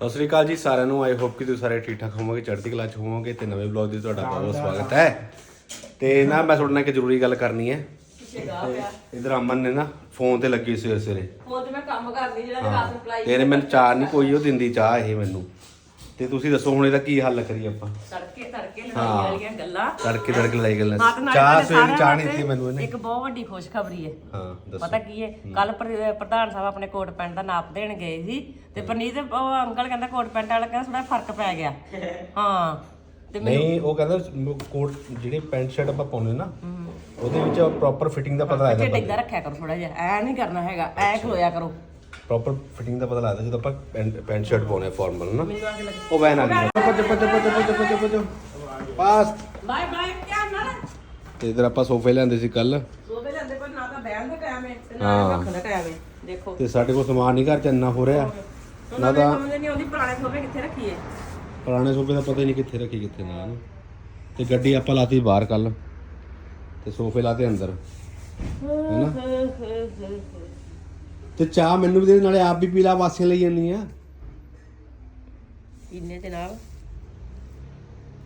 ਸਤਿ ਸ੍ਰੀ ਅਕਾਲ ਜੀ ਸਾਰਿਆਂ ਨੂੰ ਆਈ ਹੋਪ ਕਿ ਤੁਸੀਂ ਸਾਰੇ ਠੀਕ ਠਾਕ ਹੋਵੋਗੇ ਚੜ੍ਹਦੀ ਕਲਾ ਚ ਹੋਵੋਗੇ ਤੇ ਨਵੇਂ ਵਲੌਗ ਦੀ ਤੁਹਾਡਾ ਬਹੁਤ ਬਹੁਤ ਸਵਾਗਤ ਹੈ। ਤੇ ਨਾ ਮੈਂ ਤੁਹਾਡੇ ਨਾਲ ਇੱਕ ਜ਼ਰੂਰੀ ਗੱਲ ਕਰਨੀ ਹੈ। ਇਧਰ ਅਮਨ ਨੇ ਨਾ ਫੋਨ ਤੇ ਲੱਗੀ ਸਵੇਰੇ ਸਵੇਰੇ। ਹੁਣ ਤੇ ਮੈਂ ਕੰਮ ਕਰਦੀ ਜਿਹੜਾ ਰਾਤ ਨੂੰ ਅਪਲਾਈ ਤੇਰੇ ਮੈਨੂੰ ਚਾਹ ਨਹੀਂ ਕੋਈ ਉਹ ਦਿੰਦੀ ਚਾਹ ਇਹ ਮੈਨੂੰ। ਤੇ ਤੁਸੀਂ ਦੱਸੋ ਹੁਣ ਇਹਦਾ ਕੀ ਹੱਲ ਕਰੀਏ ਆਪਾਂ? ਤੜਕੇ ਤੜਕੇ ਲੜਾਈ ਵਾਲੀਆਂ ਗੱਲਾਂ। ਤੜਕੇ ਤੜਕੇ ਲਾਈ ਗੱਲਾਂ। ਹਾਂ ਤੇ ਨਾਲੇ ਚਾਹ ਤੁਹਾਡੇ ਸਵੇਰੇ ਚਾਹ ਸਾਰਿਆਂ ਨਹੀਂ ਦਿੱਤੀ ਮੈਨੂੰ ਇਹਨੇ। ਇੱਕ ਬਹੁਤ ਵੱਡੀ ਖੁਸ਼ਖਬਰੀ ਹੈ। ਹਾਂ ਦੱਸੋ। ਪਤਾ ਕੀ ਹੈ? ਕੱਲ ਪ੍ਰਧਾਨ ਸਾਹਿਬ ਆਪਣੇ ਕੋਟ ਪੈਂਟ ਦਾ ਨਾਪ ਦੇਣ ਗਏ ਸੀ ਤੇ ਪਰਨੀਤ ਉਹ ਅੰਕਲ ਕਹਿੰਦਾ ਕੋਟ ਪੈਂਟ ਵਾਲਾ ਕਹਿੰਦਾ ਥੋੜਾ ਫ਼ਰਕ ਪੈ ਗਿਆ। ਹਾਂ। ਤੇ ਨਹੀਂ ਉਹ ਕਹਿੰਦਾ ਕੋਟ ਜਿਹੜੇ ਪੈਂਟ ਸ਼ਰਟ ਆਪਾਂ ਪਾਉਨੇ ਨਾ ਉਹਦੇ ਵਿੱਚ ਪ੍ਰੋਪਰ ਫਿਟਿੰਗ ਦਾ ਪਤਾ ਲੱਗਦਾ ਢਿੱਡ ਰੱਖਿਆ ਕਰੋ ਥੋੜਾ ਜਿਹਾ ਐ ਨਹੀਂ ਕਰਨਾ ਹੈਗਾ ਐ ਖਲੋਇਆ ਕਰੋ। ਪ੍ਰੋਪਰ ਫਿਟਿੰਗ ਦਾ ਪਤਾ ਲੱਗਦਾ ਜਦੋਂ ਆਪਾਂ ਪੈਂਟ ਸ਼ਰਟ ਪਾਉਨੇ ਫਾਰਮਲ ਨਾ। ਮੈਨੂੰ ਆ ਕੇ ਲੱਗੇ। ਉਹ ਵੈਨ ਆ ਗਈ। ਚੱਪ ਚੱਪ ਚੱਪ ਚੱਪ ਚੱਪ ਚੱਪ ਪਾਸ ਬਾਏ ਬਾਏ ਧਿਆਨ ਨਾਲ। ਤੇ ਇਧਰ ਆਪਾਂ ਸੋਫੇ ਲੈਂਦੇ ਸੀ ਕੱਲ ਸੋਵੇ ਲੈਂਦੇ ਪਰ ਨਾ ਤਾਂ ਬਹਿਣ ਦਾ ਟਾਈਮ ਹੈ ਤੇ ਨਾ ਰੱਖਣ ਦਾ ਟਾਈਮ ਹੈ ਦੇਖੋ। ਤੇ ਸਾਡੇ ਕੋਲ ਸਮਾਨ ਨਹੀਂ ਘਰ ਚ ਇੰਨਾ ਹੋ ਰਿਹਾ। ਉਹਨਾਂ ਦੇ ਸਮਝ ਨਹੀਂ ਆਉਂਦੀ ਪੁਰਾਣੇ ਸੋਫੇ ਕਿੱਥੇ ਰੱਖੀਏ? ਪੁਰਾਣੇ ਸੋਫੇ ਦਾ ਪਤਾ ਹੀ ਨਹੀਂ ਕਿੱਥੇ ਰੱਖੀ ਕਿੱਥੇ ਨਾ। ਨਾ। ਤੇ ਗੱਡੀ ਆਪਾਂ ਲਾਤੀ ਬਾਹਰ ਕੱਲ ਤੇ ਸੋਫੇ ਲਾਤੇ ਅੰਦਰ। ਹੈਨਾ? ਤੇ ਚਾਹ ਮੈਨੂੰ ਵੀ ਦੇ ਨਾਲੇ ਆਪ ਵੀ ਪੀ ਲਾ ਵਾਸੀਆਂ ਲਈ ਜਾਂਦੀ ਆ। ਇੰਨੇ ਦੇ ਨਾਲ।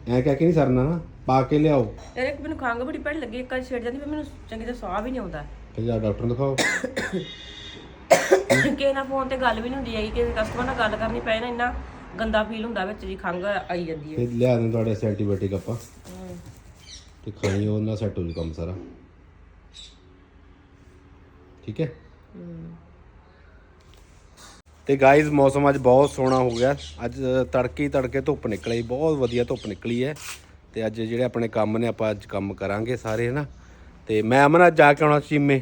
ਐ ਕਹਿ ਕੇ ਨਹੀਂ ਸਰਨਾ ਨਾ ਪਾ ਕੇ ਲਿਆਓ। ਯਾਰ ਇੱਕ ਮੈਨੂੰ ਖੰਗ ਬੜੀ ਭੈੜੀ ਲੱਗੀ ਇੱਕ ਵਾਰ ਛੇੜ ਜਾਂਦੀ ਪਰ ਮੈਨੂੰ ਚੰਗੀ ਤਰ੍ਹਾਂ ਸਾਹ ਵੀ ਨਹੀਂ ਆਉਂਦਾ। ਫਿਰ ਜਾ ਡਾਕਟਰ ਨੂੰ ਦਿਖਾਓ। ਕਿਸੇ ਨਾਲ ਫੋਨ ਤੇ ਗੱਲ ਵੀ ਨਹੀਂ ਹੁੰਦੀ ਹੈਗੀ ਕਿਸੇ ਕਸਟਮਰ ਨਾਲ ਗੱਲ ਕਰਨੀ ਪਏ ਨਾ ਇੰਨਾ ਗੰਦਾ ਫੀਲ ਹੁੰਦਾ ਵਿੱਚ ਜੀ ਖੰਗ ਆਈ ਜਾਂਦੀ ਹੈ। ਫਿਰ ਲਿਆ ਦੇ ਤੁਹਾਡੇ ਐਂਟੀਬਾਇਓਟਿਕ ਆਪਾਂ। ਤੇ ਖਾਣੀ ਉਹ ਨਾਲ ਸੈੱਟ ਹੋ ਜੂ ਕੰਮ ਸਾਰਾ। ਠੀਕ ਹੈ। ਤੇ ਗਾਇਜ਼ ਮੌਸਮ ਅੱਜ ਬਹੁਤ ਸੋਹਣਾ ਹੋ ਗਿਆ। ਅੱਜ ਤੜਕੇ ਤੜਕੇ ਧੁੱਪ ਨਿਕਲੀ, ਬਹੁਤ ਵਧੀਆ ਧੁੱਪ ਨਿਕਲੀ ਹੈ। ਤੇ ਅੱਜ ਜਿਹੜੇ ਆਪਣੇ ਕੰਮ ਨੇ, ਆਪਾਂ ਅੱਜ ਕੰਮ ਕਰਾਂਗੇ ਸਾਰੇ, ਹਨਾ? ਤੇ ਮੈਂ ਅਮਨ ਅੱਜ ਜਾ ਕੇ ਆਉਣਾ ਚੀਮੇ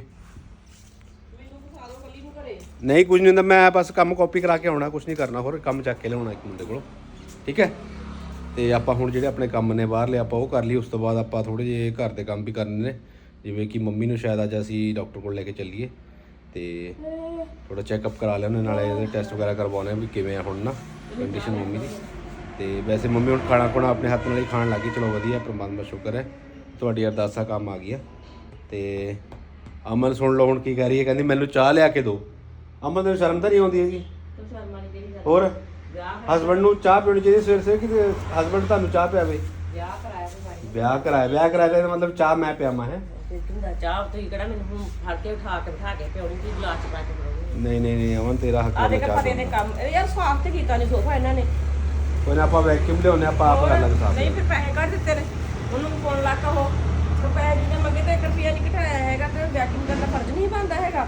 ਨਹੀਂ, ਕੁਝ ਨਹੀਂ ਹੁੰਦਾ, ਮੈਂ ਬਸ ਕੰਮ ਕਾਪੀ ਕਰਾ ਕੇ ਆਉਣਾ, ਕੁਝ ਨਹੀਂ ਕਰਨਾ ਹੋਰ, ਕੰਮ ਚੱਕ ਕੇ ਲਿਆਉਣਾ ਇੱਕ ਮੁੰਡੇ ਕੋਲੋਂ। ਠੀਕ ਹੈ? ਤੇ ਆਪਾਂ ਹੁਣ ਜਿਹੜੇ ਆਪਣੇ ਕੰਮ ਨੇ ਬਾਹਰਲੇ, ਆਪਾਂ ਉਹ ਕਰ ਲਈ ਉਸ ਤੋਂ ਬਾਅਦ ਆਪਾਂ ਥੋੜੇ ਜਿਹੇ ਘਰ ਦੇ ਕੰਮ ਵੀ ਕਰਨੇ ਨੇ। ਜਿਵੇਂ ਕਿ ਮੰਮੀ ਨੂੰ ਸ਼ਾਇਦ ਅੱਜ ਅਸੀਂ ਡਾਕਟਰ ਕੋਲ ਲੈ ਕੇ ਚੱਲੀਏ। ਤੇ ਥੋੜਾ ਚੈੱਕਅਪ ਕਰਾ ਲਿਆ ਉਹਨਾਂ ਨਾਲੇ ਇਹਦੇ ਟੈਸਟ ਵਗੈਰਾ ਕਰਵਾਉਣੇ ਆ ਵੀ ਕਿਵੇਂ ਆ ਹੁਣ ਨਾ ਕੰਡੀਸ਼ਨ ਮੰਮੀ ਦੀ। ਤੇ ਵੈਸੇ ਮੰਮੀ ਹੁਣ ਖਾਣਾ ਖੁਣਾ ਆਪਣੇ ਹੱਥ ਨਾਲ ਹੀ ਖਾਣ ਲੱਗੀ ਚਲੋ ਵਧੀਆ ਪ੍ਰਮਾਤਮਾ ਸ਼ੁਕਰ ਹੈ। ਤੁਹਾਡੀ ਅਰਦਾਸਾਂ ਕੰਮ ਆ ਗਈਆਂ ਤੇ ਅਮਨ ਸੁਣ ਲਓ ਹੁਣ ਕੀ ਕਹਿ ਰਹੀ ਹੈ ਕਹਿੰਦੀ ਮੈਨੂੰ ਚਾਹ ਲਿਆ ਕੇ ਦਿਓ। ਅਮਨ ਨੂੰ ਸ਼ਰਮ ਤਾਂ ਨਹੀਂ ਆਉਂਦੀ ਹੈਗੀ? ਹੋਰ? ਹਸਬੰਡ ਨੂੰ ਚਾਹ ਪੀਣੀ ਚਾਹੀਦੀ ਸਵੇਰ ਸਵੇਰ ਕਿ ਹਸਬੰਡ ਤੁਹਾਨੂੰ ਚਾਹ ਪਿਆਵੇ? ਵਿਆਹ ਕਰਾਇਆ ਵਿਆਹ ਕਰਾਇਆ ਵਿਆਹ ਕਰਾਇਆ ਮਤਲਬ ਚਾਹ ਮੈਂ ਪਿਆਵਾਂ ਹੈ? ਤੇ ਦਾ ਚਾਹ ਤੁਸੀਂ ਕਿਹੜਾ ਮੈਨੂੰ ਹੁਣ ਫੜ ਕੇ ਉਠਾ ਕੇ ਬਿਠਾ ਕੇ ਪਿਉਣੀ ਦੀ ਗਲਾਸ ਚ ਪਾ ਕੇ ਪਿਉਣੀ ਨਹੀਂ ਨਹੀਂ ਨਹੀਂ ਅਮਨ ਤੇਰਾ ਹੱਕ ਆ ਚਾਹ ਪਤੇ ਦੇ। ਕੰਮ ਇਹ ਯਾਰ ਸਾਫ਼ ਤੇ ਕੀਤਾ ਨਹੀਂ ਸੋਫਾ ਇਹਨਾਂ ਨੇ। ਕੋਈ ਨਾ ਆਪਾਂ ਵੈਕਿਊਮ ਲਿਆਉਨੇ ਆਪਾਂ ਆਪ ਕਰ ਲਾਂਗੇ ਸਾਫ਼ ਨਹੀਂ ਫਿਰ ਪੈਸੇ ਕੱਢ ਦਿੱਤੇ ਨੇ। ਉਹਨੂੰ ਫੋਨ ਲਾ ਕੇ ਉਹ? ਰੁਪਏ ਜਿਹਨੇ ਮੰਗੇ ਤੇ 1 ਰੁਪਿਆ ਨਹੀਂ ਘਟਾਇਆ ਹੈਗਾ ਤੇ ਵੈਕਿੰਗ ਕਰਨਾ ਫਰਜ਼ ਨਹੀਂ ਬਣਦਾ ਹੈਗਾ।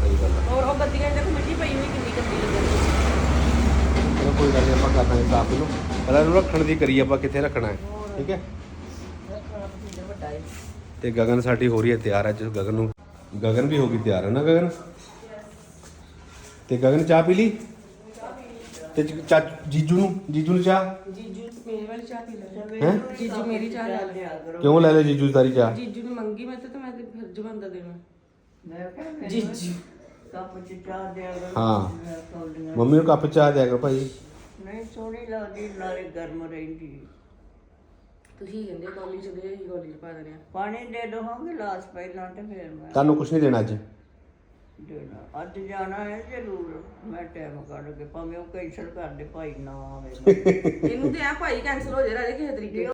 ਸਹੀ ਗੱਲ ਹੈ ਔਰ ਉਹ ਗੱਦੀਆਂ ਜਿਹਦੇ ਮਿੱਟੀ ਪਈ ਹੋਈ ਕਿੰਨੀ ਗੰਦੀ ਲੱਗਦੀ ਕੋਈ ਗੱਲ ਨਹੀਂ ਆਪਾਂ ਕਰ ਦਾਂਗੇ ਸਾਫ਼ ਇਹਨੂੰ। ਪਹਿਲਾਂ ਇਹਨੂੰ ਰੱਖਣ ਦੀ ਕਰੀ ਆਪਾਂ ਕਿੱਥੇ ਰੱਖਣਾ ਹੈ। ਠੀਕ ਹੈ ਰੱਖਣਾ ਪਸੀਨਾ ਵੱਡਾ ਹੈ ਤੇ ਗਗਨ ਸਾਡੀ ਹੋ ਰਹੀ ਹੈ ਤਿਆਰ ਅੱਜ ਗਗਨ ਨੂੰ ਗਗਨ ਵੀ ਹੋ ਗਈ ਤਿਆਰ ਹੈ ਨਾ ਗਗਨ ਤੇ ਗਗਨ ਚਾਹ ਪੀ ਲਈ? ਤੇ ਚ- ਜੀਜੂ ਨੂੰ ਜੀਜੂ ਨੂੰ ਚਾਹ? ਜੀਜੂ ਮੇਰੇ ਵਾਲੀ ਚਾਹ ਪੀ ਲੈ। ਹੈ? ਜੀਜੂ ਮੇਰੀ ਚਾਹ ਲੈ ਲਿਆ ਕਿਉਂ ਲੈ ਲੈ ਜੀਜੂ ਤਾਰੀ ਚਾਹ? ਜੀਜੂ ਨੂੰ ਮੰਗੀ ਮੈਂ ਤੇ ਮੈਂ ਤੇ ਫਿਰ ਜਵੰਦਾ ਦੇਣਾ ਮੈਂ ਕਹਿੰਦਾ ਜੀਜੂ। ਕੱਪ ਚ ਚਾਹ ਦਿਆ ਕਰੋ। ਹਾਂ। ਮੰਮੀ ਨੂੰ ਕੱਪ ਚਾਹ ਦਿਆ ਕਰੋ ਭਾਈ। ਨਹੀਂ ਸੋਹਣੀ ਲੱਗਦੀ ਨਾਲੇ ਗਰਮ ਰਹਿੰਦੀ। ਤੁਸੀਂ ਕਹਿੰਦੇ ਕਾਲਜ ਚ ਦੇ ਹੀ ਕਾਲਜ ਪਾ ਦੇਣੇ ਆ। ਪਾਣੀ ਦੇ ਦੋ ਹਾਂ ਗਲਾਸ ਪਹਿਲਾਂ ਤੇ ਫਿਰ ਮੈਂ ਤੁਹਾਨੂੰ ਕੁਝ ਨਹੀਂ ਦੇਣਾ ਅੱਜ? ਦੇਣਾ। ਅੱਜ ਜਾਣਾ ਹੈ ਜ਼ਰੂਰ। ਮੈਂ ਟਾਈਮ ਕੱਢ ਕੇ ਭਾਵੇਂ ਉਹ ਕੈਂਸਲ ਕਰ ਦੇ ਭਾਈ ਨਾ ਆਵੇ। ਇਹਨੂੰ ਤੇ ਆ ਭਾਈ ਕੈਨਸਲ ਹੋ ਜੇ ਰਾਜੇ ਕਿਸੇ ਤਰੀਕੇ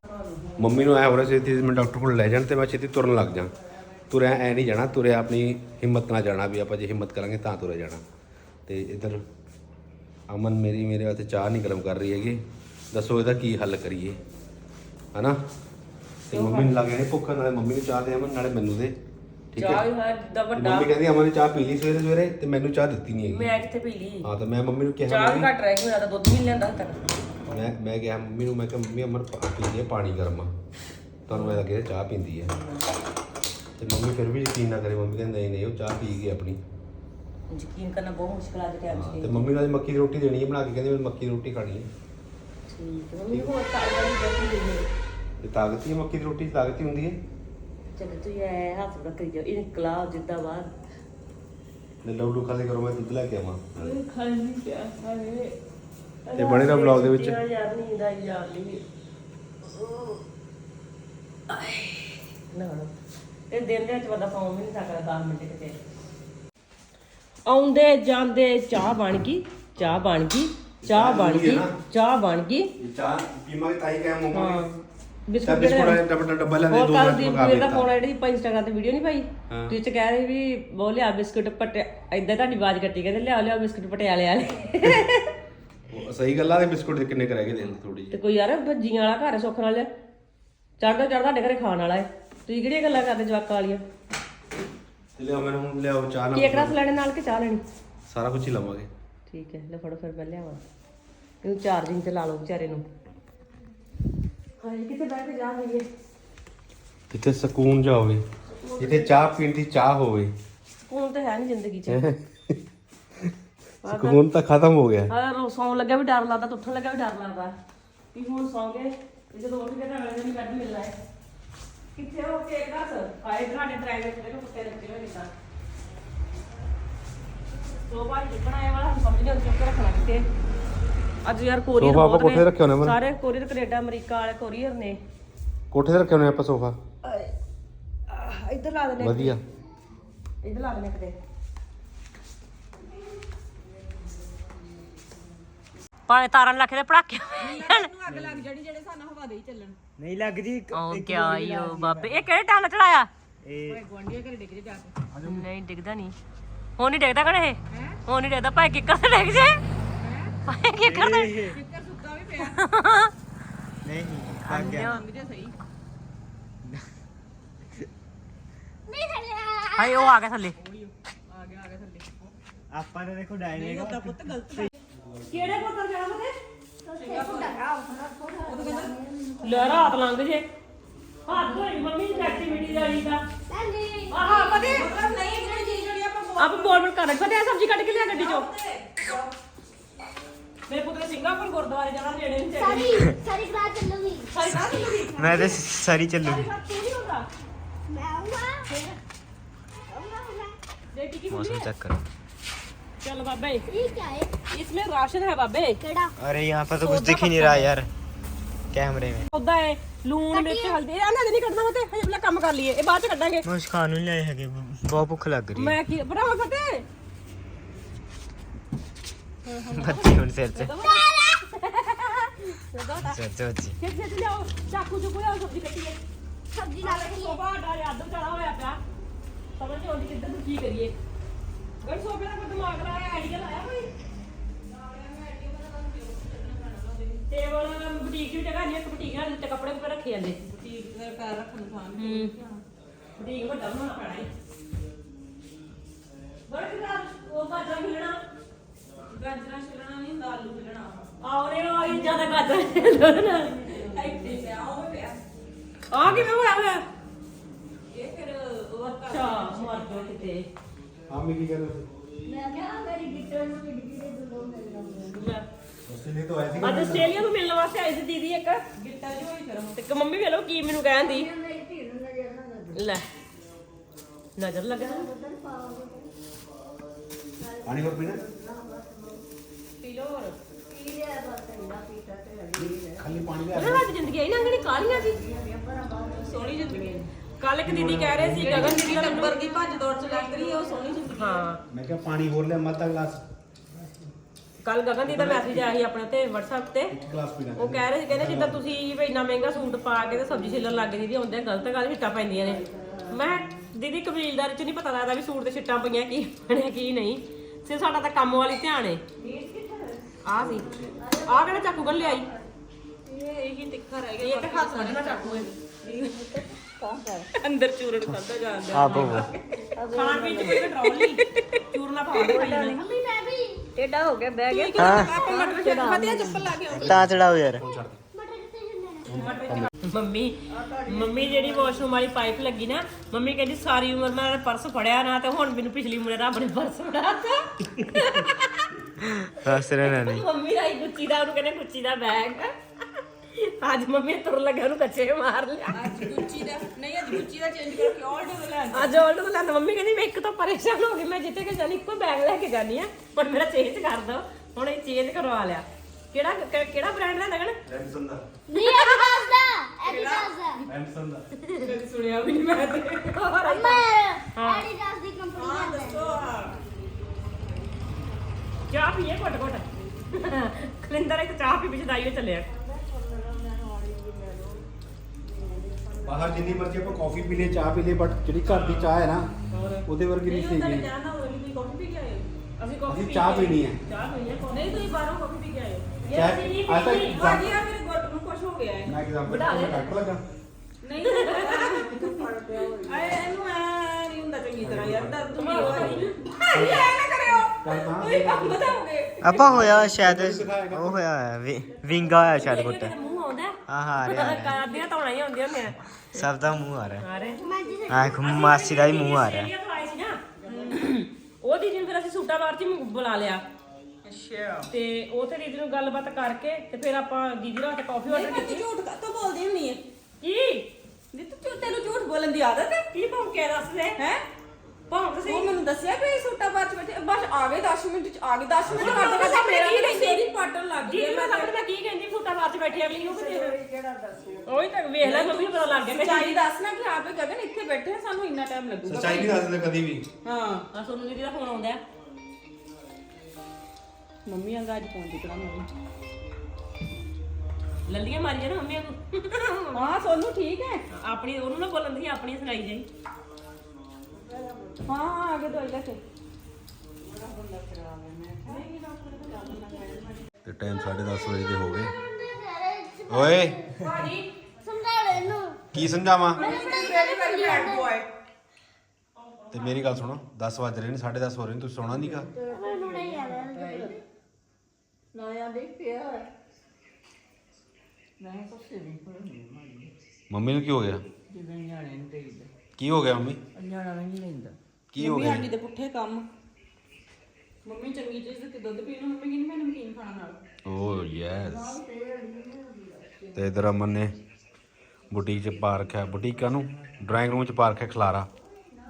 ਮੰਮੀ ਨੂੰ ਐ ਹੋ ਰਿਹਾ ਸੀ ਮੈਂ ਡਾਕਟਰ ਕੋਲ ਲੈ ਜਾਣ ਤੇ ਮੈਂ ਛੇਤੀ ਤੁਰਨ ਲੱਗ ਜਾ ਤੁਰਿਆ ਐ ਨਹੀਂ ਜਾਣਾ ਤੁਰਿਆ ਆਪਣੀ ਹਿੰਮਤ ਨਾਲ ਜਾਣਾ ਵੀ ਆਪਾਂ ਜੇ ਹਿੰਮਤ ਕਰਾਂਗੇ ਤਾਂ ਤੁਰਿਆ ਜਾਣਾ। ਤੇ ਇਧਰ ਅਮਨ ਮੇਰੀ ਮੇਰੇ ਵਾਸਤੇ ਚਾਹ ਨਹੀਂ ਗਰਮ ਕਰ ਰਹੀ ਹੈਗੀ। ਦੱਸੋ ਇਹਦਾ ਕੀ ਹੱਲ ਕਰੀਏ? ਹਨਾ? ਤੇ ਮੰਮੀ ਨੂੰ ਲੱਗਿਆ ਨਹੀਂ ਭੁੱਖ ਨਾਲੇ ਮੰਮੀ ਨੂੰ ਚਾਹ ਦੇ ਅਮਨ ਨਾਲੇ ਮੈਨੂੰ ਦੇ ਠੀਕ ਚਾਹ ਹੈ ਹੈ ਦਾ ਤੇ ਵੱਡਾ। ਮੰਮੀ ਕਹਿੰਦੀ ਅਮਨ ਨੇ ਚਾਹ ਪੀ ਲਈ ਸਵੇਰੇ ਸਵੇਰੇ ਤੇ ਮੈਨੂੰ ਚਾਹ ਦਿੱਤੀ ਨਹੀਂ ਹੈਗੀ। ਮੈਂ ਕਿੱਥੇ ਪੀ ਲਈ? ਹਾਂ ਤਾਂ ਮੈਂ ਮੰਮੀ ਨੂੰ ਕਿਹਾ ਚਾਹ ਵੀ ਘੱਟ ਰਹਿ ਗਈ ਜ਼ਿਆਦਾ ਦੁੱਧ ਵੀ ਲੈਂਦਾ ਹਜੇ ਤੱਕ। ਮੈਂ ਮੈਂ ਕਿਹਾ ਮੰਮੀ ਨੂੰ ਮੈਂ ਕਿਹਾ ਮੰਮੀ ਅਮਰ ਪਾ- ਪੀਂਦੀ ਹੈ ਪਾਣੀ ਗਰਮ। ਆ ਤੁਹਾਨੂੰ ਮੈਂ ਲੱਗਿਆ ਚਾਹ ਪੀਂਦੀ ਹੈ। ਤੇ ਮੰਮੀ ਫਿਰ ਵੀ ਯਕੀਨ ਨਾ ਕਰੇ ਮੰਮੀ ਕਹਿੰਦੀ ਨਹੀਂ ਨਹੀਂ ਉਹ ਚਾਹ ਪੀ ਗਈ ਆਪਣੀ। ਯਕੀਨ ਕਰਨਾ ਬਹੁਤ ਮੁਸ਼ਕਿਲ ਆ ਦੇ ਟਾਈਮ ਹਾਂ, 'ਚ। ਤੇ ਮੰਮੀ ਨਾਲ ਮੱਕੀ ਦੀ ਰੋਟੀ ਦੇਣੀ ਹੈ ਬਣਾ ਕੇ ਕਹਿੰਦੀ ਮੈਂ ਮੱਕੀ ਦੀ ਰੋਟੀ ਖਾਣੀ ਹੈ। ਠੀਕ ਹੈ ਮੰਮੀ ਹੋਰ ਤਾਂ ਜਲਦੀ ਦੇ ਦੇ ਤੇ ਤਾਕਤ ਹੀ ਮੱਕੀ ਦੀ ਰੋਟੀ 'ਚ ਤਾਕਤ ਹੀ ਹੁੰਦੀ ਹੈ। ਚਲੋ ਤੂੰ ਇਹ ਹੱਥ ਰੱਖ ਜਾ ਇਹ ਕਲਾਸ ਜਿੱਦਾਬਾਦ ਤੇ ਲਵਲੂ ਖਾਲੀ ਕਰੋ ਮੈਂ ਦੁੱਧ ਲੈ ਕੇ ਆਵਾਂ। ਖਾਲੀ ਪਿਆ ਹਾਏ। ਤੇ ਬਣੇ ਰਹੋ vlog ਦੇ ਵਿੱਚ। ਯਾਰ ਨੀਂਦ ਆਈ ਜਾ ਰਹੀ ਨਾ ਨਾ ਇਹ ਦਿਨ ਦੇ ਵਿੱਚ ਬੰਦਾ ਫੋਨ ਵੀ ਨਹੀਂ ਸਕਦਾ 10 ਮਿੰਟ ਕਿਤੇ। ਆਉਂਦੇ ਜਾਂਦੇ ਚਾਹ ਬਣ ਗਈ ਚਾਹ ਬਣ ਗਈ ਚਾਹ ਬਣ ਗਈ। ਚਾਹ ਬਣ ਗਈ। ਇਹ ਚਾਹ ਪੀਵਾਂਗੇ ਤਾਂ ਹੀ ਕਾਇਮ ਹੋਵਾਂਗੇ ਬਿਸਕੁਟ ਤਾਂ ਬਿਸਕੁਟ ਜਿਹੜੇ ਦਾ ਡੱਬਾ ਡੱਬਾ ਲੈਂਦੇ ਹੋਰ ਦੋ ਕੱਲ ਮਿੰਟ ਦੀ ਮੰਗਾ ਵੀਰ ਦਾ ਦਿੱਤਾ। ਫੋਨ ਆਇਆ ਸੀ ਇੰਸਟਾਗ੍ਰਾਮ ਤੇ ਵੀਡੀਓ ਨਹੀਂ ਪਾਈ? ਹਾਂ। ਤੇ ਚ ਕਹਿ ਰਹੇ ਵੀ ਬੋਲਿਆ ਬਿਸਕੁਟ ਪਟਿਆ ਇਦਾਂ ਤੁਹਾਡੀ ਆਵਾਜ਼ ਕੱਟੀ ਕਹਿੰਦੇ ਲਿਆਓ ਲਿਆਓ ਬਿਸਕੁਟ ਪਟਿਆਲੇ ਵਾਲੇ। ਉਹ ਸਹੀ ਗੱਲ ਆ ਤੇ ਬਿਸਕੁਟ ਦੇ ਕਿੰਨੇ ਕਰੇਗੇ ਦੇ ਥੋੜੀ ਤੇ ਕੋਈ ਯਾਰ ਭੱਜੀਆਂ ਵਾਲਾ ਘਰ ਸੁੱਖ ਨਾਲ। ਚੜਦਾ ਚੜਦਾ ਸਾਡੇ ਘਰੇ ਖਾਣ ਵਾਲਾ ਹੈ ਤੁਸੀਂ ਕਿਹੜੀਆਂ ਗੱਲਾਂ ਕਰਦੇ ਜਵਾਕਾਂ ਵਾਲੀਆਂ? ਤੇ ਲਿਆਓ ਮੈਨੂੰ ਹੁਣ ਲਿਆਓ ਚਾਹ ਨਾਲ। ਕੇਕ ਰਸ ਲੈਣੇ ਨਾਲ ਕਿ ਚਾਹ ਲੈਣੀ? ਸਾਰਾ ਕੁਝ ਹੀ ਲਵਾਂਗੇ। ਠੀਕ ਹੈ ਲੈ ਫੜੋ ਫਿਰ ਮੈਂ ਲਿਆਵਾਂ। ਇਹਨੂੰ ਚਾਰਜਿੰਗ ਤੇ ਲਾ ਲਓ ਵਿਚਾਰੇ ਨੂੰ। ਹਾਏ ਕਿੱਥੇ ਬੈਠ ਕੇ ਜਾ ਲਈਏ ਜਿੱਥੇ ਸਕੂਨ ਜਾ ਹੋਵੇ ਜਿੱਥੇ ਚਾਹ ਪੀਣ ਦੀ ਚਾਹ ਹੋਵੇ। ਸਕੂਨ ਤਾਂ ਹੈ ਨਹੀਂ ਜ਼ਿੰਦਗੀ 'ਚ। ਸਕੂਨ ਤਾਂ ਖਤਮ ਹੋ ਗਿਆ। ਹਾਂ ਸੌਣ ਲੱਗਿਆ ਵੀ ਡਰ ਲੱਗਦਾ ਤੇ ਉੱਠਣ ਲੱਗਿਆ ਵੀ ਡਰ ਲੱਗਦਾ। ਵੀ ਹੁਣ ਸੌਂ ਗਏ ਤੇ ਜਦੋਂ ਉੱਠ ਕੇ ਤਾਂ ਅਗਲੇ ਦਿਨ ਬੈੱਡ ਮਿਲਣਾ ਹੈ। ਕਿੱਥੇ ਹੋ ਕੇਕ ਰਸ ਆਏ ਤੁਹਾਡੇ ਪ੍ਰਾਈਵੇਟ ਦੇ ਕੁੱਤੇ ਰੱਖੇ ਹੋਏ ਕਿੱਦਾਂ ਸੋ ਭਾਈ ਬਣਾਇਆ ਵਾਲਾ ਸਮਝ ਨਹੀਂ ਆਉਂਦੀ ਕਿ ਰੱਖਣਾ ਕਿੱਥੇ। ਅੱਜ ਯਾਰ ਕੋਰੀਅਰ ਸੋਫਾ ਆਪਾਂ ਬਹੁਤ ਨੇ। ਹੋਣੇ ਮਨ। ਸਾਰੇ ਕੋਰੀਅਰ ਕੈਨੇਡਾ ਅਮਰੀਕਾ ਵਾਲੇ ਕੋਰੀਅਰ ਨੇ। ਕੋਠੇ ਤੇ ਰੱਖੇ ਹੋਣੇ ਆਪਾਂ ਸੋਫਾ। ਆਹ, ਇੱਧਰ ਲਾ ਦੇਣੇ ਵਧੀਆ। ਇੱਧਰ ਲਾ ਦੇਣੇ ਕਿਤੇ ਪਾਣੇ ਤਾਰਨ ਲੱਖ ਦੇ ਪੜਾਕੇ ਨਹੀਂ ਲੱਗਦੀ ਉਹ ਕਿਆ ਈਓ ਬਾਬੇ ਇਹ ਕਿਹੜੇ ਟਾਂ ਚੜਾਇਆ? ਇਹ ਗਵਾਂਡੀਆਂ ਘਰੇ ਡਿੱਗ ਜਾ ਕੇ। ਨਹੀਂ ਡਿੱਗਦਾ ਨਹੀਂ। ਹੁਣ ਨਹੀਂ ਡਿੱਗਦਾ ਕਣ ਇਹ? ਹੁਣ ਨਹੀਂ ਡਿੱਗਦਾ ਭਾਈ ਕਿੱਕਰ ਤੇ ਡਿੱਗ ਜੇ। ਭਾਈ ਕਿੱਕਰ ਤੇ ਨਹੀਂ ਲੱਗ ਗਿਆ ਹਾਏ ਉਹ ਆ ਗਿਆ ਥੱਲੇ। ਆਪਾਂ ਨੇ ਦੇਖੋ ਡਾਇਨੇ ਦਾ ਕਿਹੜੇ ਪੁੱਤਰ ਜਾਣਾ ਮਤੇ ਲੈ ਰਾਤ ਲੰਘ ਜੇ। ਹੱਥ ਧੋਈ ਮੰਮੀ ਦੀ ਐਕਟੀਵਿਟੀ ਵਾਲੀ ਦਾ। ਆਹਾ ਪਤੇ ਆਪ ਬੋਲ ਬੋਲ ਕਰ ਫਤੇ ਸਬਜ਼ੀ ਕੱਢ ਕੇ ਲਿਆ ਗੱਡੀ ਚੋਂ। ਮੇਰੇ ਪੁੱਤਰ ਸਿੰਗਾਪੁਰ ਗੁਰਦੁਆਰੇ ਜਾਣਾ ਨੇੜੇ ਨਹੀਂ ਚਾਹੀਦੀ ਸਾਰੀ ਸਾਰੀ ਕਲਾਸ ਚੱਲੂਗੀ ਸਾਰੀ ਰਾਤ ਚੱਲੂਗੀ ਮੈਂ ਤਾਂ ਸਾਰੀ ਚੱਲੂਗੀ ਸਾਰੀ ਤੂੰ ਨਹੀਂ ਹੁੰਦਾ ਮੈਂ ਆਉਂਗਾ ਫਿਰ ਆਉਂਗਾ ਮੈਂ ਦੇਖੀ ਕੀ मौसम चेक करो चल बाबे ਇਹ ਕੀ ਹੈ इसमें राशन है बाबे ਕਿਹੜਾ अरे यहाँ पर तो कुछ दिख ही नहीं रहा यार कैमरे में ਉਹਦਾ ਹੈ ਲੂਣ ਮਿਰਚ ਹਲਦੀ ਇਹਨਾਂ ਦੇ ਨਹੀਂ ਕੱਢਣਾ ਮਤੇ ਹਜੇ ਪਹਿਲਾਂ ਕੰਮ ਕਰ ਲਈਏ ਇਹ ਬਾਅਦ ਚ ਕੱਢਾਂਗੇ मैं उस खानू नहीं लाए है बहुत भूख लग रही ਮੈਂ ਕੀ ਬਣਾਵਾਂ ਫਤੇ है बत्ती उन सिर ਚੱਲ ਚੱਲ ਜੀ। ਕਿੱਥੇ ਤੇ ਲਿਆਓ ਚਾਕੂ ਚੁਕੂ ਲਿਆਓ ਸਬਜ਼ੀ ਕੱਟੀਏ ਸਬਜ਼ੀ ਲਾ ਕੇ ਸੋਫਾ ਡਾਲਿਆ ਅੱਧ ਚੜਾ ਹੋਇਆ ਪਿਆ ਸਮਝ ਨਹੀਂ ਆਉਂਦੀ ਕਿੱਧਰ ਨੂੰ ਕੀ ਕਰੀਏ ਗੜ ਸੋਫੇ ਦਾ ਕੋਈ ਦਿਮਾਗ ਲਾਇਆ ਆਈਡੀਆ ਲਾਇਆ ਕੋਈ ਟੇਬਲ ਬੁਟੀਕ ਵੀ ਜਗ੍ਹਾ ਨਹੀਂ ਇੱਕ ਬੁਟੀਕ ਨਾਲ ਤੇ ਕੱਪੜੇ ਕੁਪੜੇ ਰੱਖੇ ਜਾਂਦੇ ਬੁਟੀਕ ਦਾ ਪੈਰ ਰੱਖਣ ਨੂੰ ਥਾਂ ਨਹੀਂ ਬੁਟੀਕ ਵੱਡਾ ਬਣਾਉਣਾ ਪੈਣਾ ਹੈ ਬੜਾ ਕਿਦਾਂ ਉਹ ਬਾਜਾ ਮਿਲਣਾ। ਗਾਜਰਾਂ ਛਿਲਣਾ ਨਹੀਂ ਹੁੰਦਾ ਆਲੂ ਮਿਲਣਾ ਆਉਰੇ ਉਹ ਆਈ ਜ਼ਿਆਦਾ ਗਾਜਰਾਂ ਛਿਲਣਾ ਨਾਲ ਇੱਥੇ ਪਿਆ ਉਹ ਪਿਆ। ਆ ਕਿਵੇਂ ਹੋਇਆ ਹੋਇਆ ਇਹ ਫਿਰ ਉਹ ਅੱਛਾ ਮਰ ਗਿਆ ਕਿਤੇ? ਆਮੀ ਕੀ ਕਰ ਰਹੇ ਮੈਂ ਕਿਹਾ ਮੇਰੀ ਗਿੱਟਰ ਨੂੰ ਡਿੱਗੀ ਦੇ ਦੋ ਮਿਲ ਜਾਂਦੇ ਉਸ ਲਈ ਤਾਂ ਐਸੀ ਅੱਜ ਆਸਟ੍ਰੇਲੀਆ ਤੋਂ ਮਿਲਣ ਵਾਸਤੇ ਆਈ ਸੀ ਦੀਦੀ ਇੱਕ। ਗਿੱਟਾ ਜੀ ਹੋਈ ਫਿਰ ਤੇ ਇੱਕ ਮੰਮੀ ਵੇਲੋ ਕੀ ਮੈਨੂੰ ਕਹਿੰਦੀ ਮੇਰੀ ਧੀ ਨੂੰ ਨਜ਼ਰ ਨਾ ਲੱਗੇ ਲੈ। ਨਜ਼ਰ ਲੱਗਾ ਪਾਣੀ ਹੋਰ ਪੀਣਾ ਪੀ ਲੋ ਹੋਰ ਪੀ ਲਿਆ ਬਸ ਇੰਨਾ ਪੀਤਾ ਤੇ ਲੱਗੀ ਹੈ ਖਾਲੀ ਪਾਣੀ ਲਿਆ ਉਹਨਾਂ ਸਾਡੀ ਜ਼ਿੰਦਗੀ ਆਈ ਲੰਘਣੀ ਕਾਲੀਆਂ ਸੀ ਸੋਹਣੀ ਜ਼ਿੰਦਗੀ ਕੱਲ ਇੱਕ ਦੀਦੀ ਕਹਿ ਰਹੇ ਸੀ ਗਗਨ ਦੀਦੀ ਨੰਬਰ ਦੀ ਭੱਜ ਦੌੜ ਚ ਲੱਗ ਰਹੀ ਹੈ ਉਹ ਸੋਹਣੀ ਜ਼ਿੰਦਗੀ ਹਾਂ। ਮੈਂ ਕਿਹਾ ਪਾਣੀ ਹੋਰ ਲਿਆ ਮੱਤਾ ਗਲਾਸ। ਕੱਲ ਗਗਨ ਦੀ ਦਾ ਮੈਸੇਜ ਆਇਆ ਸੀ ਆਪਣੇ ਤੇ WhatsApp ਤੇ। ਇੱਕ ਗਲਾਸ ਪੀਣਾ ਉਹ ਕਹਿ ਰਹੇ ਸੀ ਕਹਿੰਦੇ ਜਿੱਦਾਂ ਤੁਸੀਂ ਵੀ ਇੰਨਾ ਮਹਿੰਗਾ ਸੂਟ ਪਾ ਕੇ ਤੇ ਸਬਜ਼ੀ ਛਿੱਲਣ ਲੱਗ ਗਈ ਦੀ ਹੁੰਦੇ ਗਲਤ ਗੱਲ ਹਿੱਟਾਂ ਪੈਂਦੀਆਂ ਨੇ। ਮੈਂ ਦੀਦੀ ਕਬੀਲਦਾਰੀ ਚ ਨਹੀਂ ਪਤਾ ਲੱਗਦਾ ਵੀ ਸੂਟ ਤੇ ਛਿੱਟਾਂ ਪਈਆਂ ਕੀ ਬਣਿਆ ਕੀ ਨਹੀਂ। ਸਿਰ ਸਾਡਾ ਤਾਂ ਕੰਮ ਵਾਲੀ ਧਿਆਨ ਏ। ਆ ਸੀ। ਆ ਕਿਹੜਾ ਚਾਕੂ ਗੱਲ ਲਿਆਈ? ਅੰਦਰ ਚੂਰਨ ਖਾਦਾ ਜਾਂਦਾ ਆਪੋ ਖਾਣ ਪੀਣ ਕੋਈ ਕੰਟਰੋਲ ਨਹੀਂ। ਚੂਰਨਾ ਪਾਉਂਦੇ ਭਾਈ ਮੰਮੀ ਮੈਂ ਵੀ। ਟੇਡਾ ਹੋ ਗਿਆ ਬਹਿ ਗਿਆ। ਹਾਂ। ਆਪਾਂ ਮਟਰ ਚੜਾ ਫਤਿਆ ਚੱਪਲ ਲਾ ਕੇ ਤਾਂ ਚੜਾਓ ਯਾਰ। ਮੰਮੀ ਮੰਮੀ ਜਿਹੜੀ ਵਾਸ਼ਰੂਮ ਵਾਲੀ ਪਾਈਪ ਲੱਗੀ ਨਾ ਮੰਮੀ ਕਹਿੰਦੀ ਸਾਰੀ ਉਮਰ ਮੈਂ ਪਰਸ ਫੜਿਆ ਨਾ ਤੇ ਹੁਣ ਮੈਨੂੰ ਪਿਛਲੀ ਉਮਰ ਦਾ ਨੇ ਪਰਸ ਫੜਾਤਾ। ਹੱਸ ਰਹਿਣਾ ਨਹੀਂ ਮੰਮੀ ਦਾ ਹੀ ਦਾ ਉਹਨੂੰ ਕਹਿੰਦੇ ਗੁੱਚੀ ਦਾ ਬੈਗ ਅੱਜ ਮੰਮੀ ਤੁਰ ਲੱਗਾ ਉਹਨੂੰ ਕੱਚੇ ਮਾਰ ਲਿਆ ਅੱਜ ਗੁੱਚੀ ਦਾ ਨਹੀਂ ਅੱਜ ਗੁੱਚੀ ਦਾ ਚੇਂਜ ਕਰਕੇ ਆਲਡ ਤੋਂ ਲੈਂਦਾ ਅੱਜ ਆਲਡ ਤੋਂ ਲੈਂਦਾ ਮੰਮੀ ਕਹਿੰਦੀ ਮੈਂ ਇੱਕ ਤੋਂ ਪਰੇਸ਼ਾਨ ਹੋ ਗਈ ਮੈਂ ਜਿੱਥੇ ਕਿ ਜਾਣੀ ਇੱਕੋ ਬੈਗ ਲੈ ਕੇ ਜਾਨੀ ਆ ਪਰ ਮੇਰਾ ਚੇਂਜ ਕਰ ਦੋ ਹੁਣ ਇਹ ਚੇਂਜ ਕਰਵਾ ਲਿਆ ਕਿਹੜਾ ਕਿਹੜਾ ਬ੍ਰਾਂਡ ਦਾ ਲੱਗਣ ਰੈਂਸਨ ਦਾ ਨਹੀਂ ਐਡੀਡਾਸ ਦਾ ਐਡੀਡਾਸ ਦਾ ਰੈਂਸਨ ਦਾ ਸੁਣਿਆ ਵੀ ਨਹੀਂ ਮੈਂ ਤੇ ਹੋਰ ਮੈਂ ਐਡੀਡਾਸ ਦੀ ਕੰਪਨੀ ਦਾ ਚਾਹ ਪੀਏ ਘੁੱਟ ਘੁੱਟ ਕਲਿੰਦਰ ਇੱਕ ਚਾਹ ਪੀ ਦਾਈਓ ਚੱਲਿਆ ਬਾਹਰ ਜਿੰਨੀ ਮਰਜ਼ੀ ਆਪਾਂ ਕਾਫੀ ਪੀ ਲਈਏ ਚਾਹ ਪੀ ਲਈਏ ਬਟ ਜਿਹੜੀ ਘਰ ਦੀ ਚਾਹ ਹੈ ਨਾ ਉਹਦੇ ਵਰਗੀ ਨਹੀਂ ਨਹੀਂ ਸਹੀ ਜਾਣਾ ਹੋਵੇ ਤੁਸੀਂ ਕਾਫੀ ਪੀ ਕੇ ਆਏ ਹੋ? ਅਸੀਂ ਕਾਫੀ ਅਸੀਂ ਪੀ ਚਾਹ ਕੇ। ਪੀਣੀ ਹੈ। ਚਾਹ ਪੀਣੀ ਹੈ ਨਹੀਂ ਤੁਸੀਂ ਬਾਹਰੋਂ ਕਾਫੀ ਪੀ ਕੇ ਆਏ ਹੋ। ਚਾਹ- ਅਸੀਂ ਨਹੀਂ ਅੱਜ ਤੱਕ ਪੀਣੀ। exam- ਮੇਰੇ ਗੁੱਟ ਨੂੰ ਕੁਝ ਹੋ ਗਿਆ ਹੈ। ਮੈਂ ਐਗਜ਼ਾਮਪਲ ਵਧਾ ਲੈ। ਕੱਟ ਲੱਗਾ ਨਹੀਂ। ਆਏ ਇਹਨੂੰ ਐ ਨਹੀਂ ਹੁੰਦਾ ਚੰਗੀ ਤਰ੍ਹਾਂ ਯਾਰ ਦਰਦ ਵੀ ਹੋ ਰਹੀ ਹੈ ਐ ਨਾ ਕਰਿਓ। ਚੱਲ ਤਾਂ ਤੁਸੀਂ ਕੰਮ ਬਤਾਓਗੇ ਆਪਾਂ ਹੋਇਆ ਸ਼ਾਇਦ ਉਹ ਹੋਇਆ ਵਿੰਗਾ ਹੋਇਆ ਸ਼ਾਇਦ ਇਹ ਗੁੱਟ ਤੇਰਾ ਮੂੰਹ ਆ ਰਿਹਾ ਆ ਰਿਹਾ। ਕਰਦੀਆਂ ਧੌਣਾ ਹੀ ਆਉਂਦੀਆਂ ਹੁੰਦੀਆਂ। ਸਭ ਦਾ ਮੂੰਹ ਆ ਰਿਹਾ। ਸਾਰੇ ਆਖ ਮਾਸੀ ਦਾ ਹੀ ਮੂੰਹ ਆ ਰਿਹਾ। ਤੋਂ ਉਹ ਦੀਦੀ ਨੂੰ ਫਿਰ ਅਸੀਂ ਸੂਟਾ ਬਾਰ ਚ ਬੁਲਾ ਲਿਆ। ਅੱਛਾ। ਤੇ ਉਹ ਤੇ ਦੀਦੀ ਨੂੰ ਗੱਲਬਾਤ ਕਰਕੇ ਤੇ ਫਿਰ ਆਪਾਂ ਦੀਦੀ ਨਾਲ ਤੇ ਕਾਫੀ ਆਰਡਰ ਕੀਤੀ। ਝੂਠ ਕਾਤੋਂ ਬੋਲਦੀ ਹੁੰਨੀ ਹੈ ਕੀ? ਨੀ ਤੂੰ ਤੈਨੂੰ ਝੂਠ ਬੋਲਣ ਦੀ ਆਦਤ ਹੈ ਕੀ ਭੌਂਕਿਆ ਦੱਸ ਦੇ। ਹੈ? ਭੌਂਕ ਸਹੀ। ਉਹ ਮੈਨੂੰ ਦੱਸਿਆ ਵੀ ਸੂਟਾ ਬਾਅਦ ਚ ਬੈਠੇ। ਬਸ ਆ ਗਏ 10 ਮਿੰਟ ਚ ਆ ਗਏ। 10 ਮਿੰਟ ਮੈਨੂੰ ਕਰਦੇ ਪਤਾ ਕਰਦੇ ਮੇਰਾ ਕੀ ਵੀ ਕਹਿੰਦੀ? ਤੇਰੀ ਪਾਟਣ ਲੱਗ ਗਈ ਦੀਦੀ ਮੈਂ ਸਾਹਮਣੇ ਮੈਂ ਕੀ ਕਹਿੰਦੀ ਸੂਟਾ ਬਾਰ ਚ ਬੈਠੀ ਅਗਲੀ ਨੂੰ ਕਿਤੇ ਕਿਹੜਾ ਦੱਸਿਓ ਉਹੀ ਤਾਂ ਵੇਖ ਲੈ ਮੰਮੀ ਨੂੰ ਪਤਾ ਲੱਗ ਗਿਆ। ਚਾਈ ਦੱਸ ਨਾ ਕਿ ਆਪੇ ਗਗਨ ਇੱਥੇ ਬੈਠੇ ਆ, ਸਾਨੂੰ ਇੰਨਾ ਟਾਈਮ ਲੱਗੂਗਾ। ਸੱਚਾਈ ਨਹੀਂ ਦੱਸਦੇ ਕਦੀ ਵੀ। ਹਾਂ। ਆ ਸੋਨੂੰ ਦੀਦੀ ਦਾ ਫੋਨ ਆਉਂਦਾ ਹੈ। ਮੰਮੀ ਅੰਗਾ ਅੱਜ ਫੋਨ ਦਿਖਣਾ ਮੰਮੀ ਲੱਲੀਆਂ ਮਾਰੀਆਂ ਨਾ ਮੰਮੀ ਨੂੰ ਹਾਂ ਸੋਨੂੰ ਠੀਕ ਹੈ। ਆਪਣੀ ਉਹਨੂੰ ਨਾ ਬੋਲਣ ਦੀ ਆਪਣੀ ਸੁਣਾਈ ਜਾਈ। ਹਾਂ ਹਾਂ ਆ ਗਏ ਦਵਾਈ ਲੈ ਕੇ। ਤੇ ਟਾਈਮ 10:30 ਵਜੇ ਦੇ ਹੋ ਗਏ। ਓਏ। ਭਾਜੀ। ਸਮਝਾ ਲੈ ਇਹਨੂੰ ਕੀ ਸਮਝਾਵਾਂ ਤੇ ਮੇਰੀ ਗੱਲ ਸੁਣੋ 10 ਵਜ ਰਹੇ ਨੇ 10:30 ਹੋ ਰਹੇ ਨੇ ਤੁਸੀਂ ਸੌਣਾ ਨਹੀਂਗਾ ਮੈਨੂੰ ਨਹੀਂ ਪਿਆ ਮੈਂ ਪਰ ਮੰਮੀ ਨੂੰ ਕੀ ਹੋ ਗਿਆ? ਜਿਵੇਂ ਨਿਆਣੇ ਨੂੰ ਦੇਈਦਾ ਕੀ ਹੋ ਗਿਆ ਮੰਮੀ? ਨਿਆਣਾ ਨਹੀਂ ਲੈਂਦਾ। ਕੀ ਹੋ ਮੰਮੀ ਗਿਆ? ਆਂਟੀ ਦੇ ਪੁੱਠੇ ਕੰਮ। ਮੰਮੀ ਚੰਗੀ ਚੀਜ਼ ਤੇ ਦੁੱਧ ਪੀ ਲੂ ਮੰਮੀ ਕਹਿੰਦੀ ਮੈਂ ਨਮਕੀਨ ਖਾਣਾ ਨਾਲ। ਓ ਯੈਸ ਤੇ ਇਧਰ ਅਮਨ ਨੇ ਬੁਟੀਕ ਚ ਪਾ ਰੱਖਿਆ ਬੁਟੀਕਾਂ ਨੂੰ ਡਰਾਇੰਗ ਰੂਮ ਚ ਪਾ ਰੱਖਿਆ ਖਲਾਰਾ।